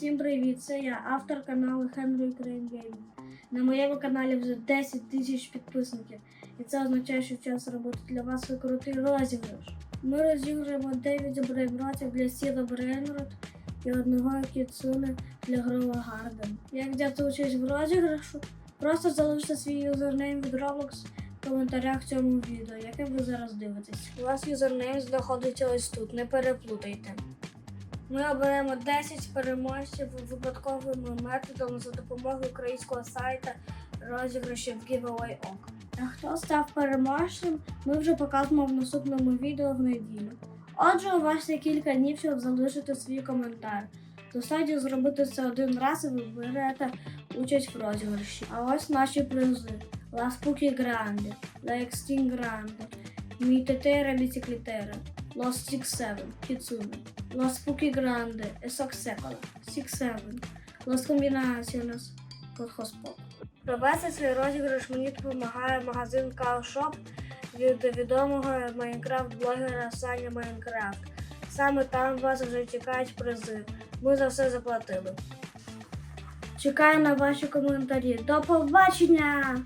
Всім привіт! Це я, автор каналу Henry Ukraine Gaming. На моєму каналі вже 10 тисяч підписників. І це означає, що час робити для вас крутий розіграш. Ми розіграємо 9 брейнротів для Сіла Брейнрот і одного кіцуни для Грова Гарден. Як взяти участь в розіграшу? Просто залиште свій юзернейм від Roblox в коментарях цьому відео, яке ви зараз дивитесь. У вас юзернейм знаходиться ось тут, не переплутайте. Ми оберемо 10 переможців випадковим методом за допомогою українського сайта розіграшів Giveaway OK. А хто став переможцем, ми вже покажемо в наступному відео в неділю. Отже, у вас є кілька днів, щоб залишити свій коментар. Достатньо зробити це один раз і ви берете участь в розіграші. А ось наші призи. Spooky Grande, La Extreme Grande, Mi Tetera Bicicletera, Los Six Seven, Kitsune, Los Spooky Grande, Esoc Secola, Six Seven, Los Combinaciones, Hotspot. Провести цей розіграш мені допомагає магазин Cow від відомого Майнкрафт-блогера Саня Майнкрафт. Саме там вас вже чекають призи. Ми за все заплатили. Чекаю на ваші коментарі. До побачення!